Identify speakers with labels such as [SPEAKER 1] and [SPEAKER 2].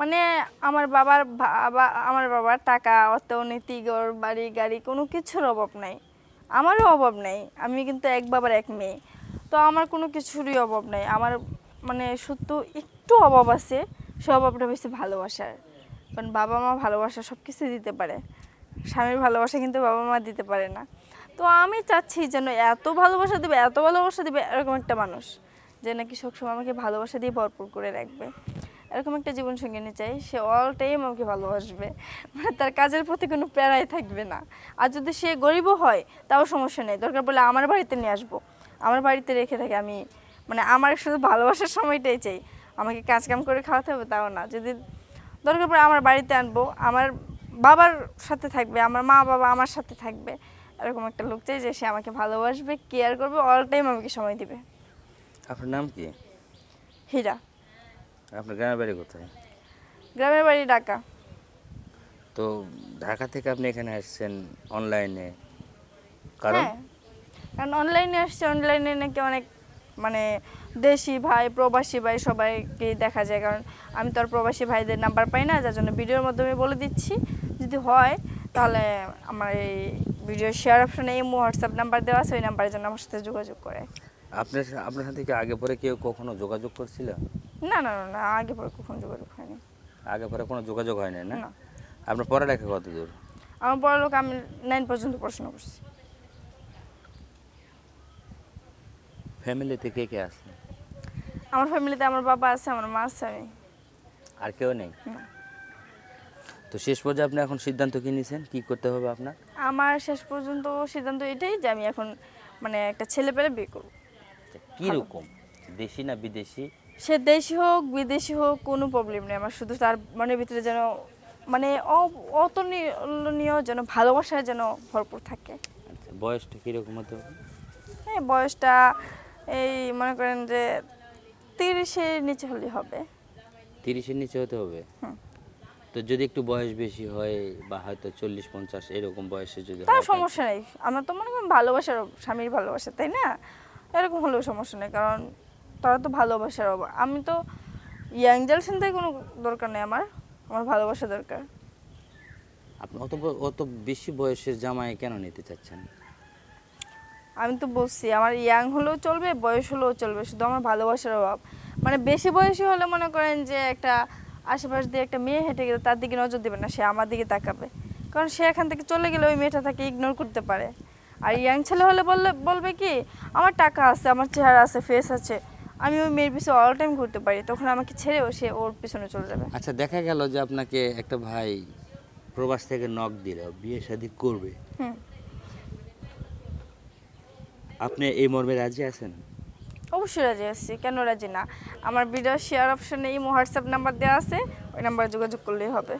[SPEAKER 1] মানে আমার বাবার বাবা আমার বাবার টাকা অর্থনীতি ঘর, বাড়ি, গাড়ি কোনো কিছুর অভাব নাই। আমারও অভাব নাই। আমি কিন্তু এক বাবার এক মেয়ে। তো আমার কোনো কিছুরই অভাব নাই। আমার মানে শুধু একটু অভাব আছে, সে অভাবটা বেশি ভালোবাসার। কারণ বাবা মা ভালোবাসা সব কিছু দিতে পারে। স্বামীর ভালোবাসা কিন্তু বাবা মা দিতে পারে না। তো আমি চাচ্ছি যেন এত ভালোবাসা দেবে, এত ভালোবাসা দেবে, এরকম একটা মানুষ। যে নাকি সবসময় আমাকে ভালোবাসা দিয়ে ভরপুর করে রাখবে। এরকম একটা জীবন সঙ্গিনী চাই সে অল টাইম আমাকে ভালোবাসবে। মানে তার কাজের প্রতি কোনো প্যারাই থাকবে না। আর যদি সে গরিবও হয় তাও সমস্যা নেই। দরকার পড়লে আমার বাড়িতে নিয়ে আসব। আমার বাড়িতে রেখে থাকে আমি। মানে আমার শুধু ভালোবাসার সময়টাই চাই। আমাকে কাজ কাম করে খাওয়াতে হবে তাও না। যদি দরকার পড়ে আমার বাড়িতে আনব। আমার বাবার সাথে থাকবে আমার মা বাবা আমার সাথে থাকবে। এরকম একটা লোক চাই যে সে আমাকে ভালোবাসবে কেয়ার করবে অল টাইম আমাকে সময় দিবে।
[SPEAKER 2] আপনার নাম কি?
[SPEAKER 1] হীরা।
[SPEAKER 2] আপনার গ্রামের বাড়ি কোথায়?
[SPEAKER 1] গ্রামের বাড়ি ঢাকা।
[SPEAKER 2] তো ঢাকা থেকে আপনি এখানে আসছেন অনলাইনে? কারণ?
[SPEAKER 1] হ্যাঁ। কারণ অনলাইনে আসছে অনলাইনে নাকি অনেক মানে দেশি ভাই প্রবাসী ভাই সবাইকে দেখা যায়। কারণ আমি তো আর প্রবাসী ভাইদের নাম্বার পাই না যার জন্য ভিডিওর মাধ্যমে বলে দিচ্ছি। যদি হয় তাহলে আমার এই ভিডিও শেয়ার অপশনে এই হোয়াটসঅ্যাপ নাম্বার দেওয়া আছে ওই নাম্বারের জন্য আমার সাথে যোগাযোগ করে।
[SPEAKER 2] আপনার আপনার সাথে কি আগে পরে কেউ কখনো যোগাযোগ করছিল?
[SPEAKER 1] না না না আগে পরে কখন যোগাযোগ হয়নি।
[SPEAKER 2] আগে পরে কোনো যোগাযোগ হয় না? না।
[SPEAKER 1] না
[SPEAKER 2] আপনার পড়ালেখা কত দূর
[SPEAKER 1] আমার পড়ালোক আমি নাইন পর্যন্ত পড়াশোনা করছি।
[SPEAKER 2] ফ্যামিলিতে কে কে আছে?
[SPEAKER 1] আমার ফ্যামিলিতে আমার বাবা আছে আমার মা আছে আমি।
[SPEAKER 2] আর কেউ নেই?
[SPEAKER 1] না।
[SPEAKER 2] তো শেষ পর্যন্ত আপনি এখন সিদ্ধান্ত কি নিয়েছেন কি করতে হবে আপনার?
[SPEAKER 1] আমার শেষ পর্যন্ত সিদ্ধান্ত এটাই যে আমি এখন মানে একটা ছেলে পেলে বিয়ে করব।
[SPEAKER 2] কি রকম দেশি না বিদেশি?
[SPEAKER 1] সে দেশি হোক বিদেশি হোক কোনো প্রবলেম নেই আমার। শুধু তার মনের ভিতরে যেন মানে অতুলনীয় যেন ভালোবাসায় যেন ভরপুর থাকে।
[SPEAKER 2] আচ্ছা বয়সটা কীরকম হতে
[SPEAKER 1] এই বয়সটা এই মনে করেন যে তিরিশের নিচে হলে হবে।
[SPEAKER 2] তিরিশের নিচে হতে হবে। তো যদি একটু বয়স বেশি হয় বা হয়তো চল্লিশ পঞ্চাশ এরকম বয়সে যদি
[SPEAKER 1] তার সমস্যা নেই। আমার তো মনে করেন ভালোবাসার স্বামীর ভালোবাসা তাই না? এরকম হলেও সমস্যা নেই কারণ তারা তো ভালোবাসার অভাব। আমি তো ইয়াং জেনারেশন থেকে কোনো দরকার নেই আমার। আমার ভালোবাসা দরকার।
[SPEAKER 2] আপনি অত অত বেশি বয়সের জামাই কেন নিতে চাচ্ছেন?
[SPEAKER 1] আমি তো বলছি আমার ইয়াং হলেও চলবে বয়স হলেও চলবে শুধু আমার ভালোবাসার অভাব। মানে বেশি বয়সী হলে মনে করেন যে একটা আশেপাশ দিয়ে একটা মেয়ে হেঁটে গেলে তার দিকে নজর দেবে না সে আমার দিকে তাকাবে। কারণ সে এখান থেকে চলে গেলে ওই মেয়েটা তাকে ইগনোর করতে পারে। আর ইয়াং ছেলে হলে বললে বলবে কি আমার টাকা আছে আমার চেহারা আছে ফেস আছে। আমি ওই মেয়ের পিছনে অল টাইম ঘুরতে পারি তখন আমাকে ছেড়েও সে ওর পিছনে চলে যাবে।
[SPEAKER 2] আচ্ছা দেখা গেল যে আপনাকে একটা ভাই প্রবাস থেকে নক দিল বিয়ে শাদী করবে। আপনি এই মর্মে রাজি আছেন?
[SPEAKER 1] অবশ্যই রাজি আছি কেন রাজি না? আমার ভিডিও শেয়ার অপশনে এই হোয়াটসঅ্যাপ নাম্বার দেওয়া আছে ওই নাম্বারে যোগাযোগ করলেই হবে।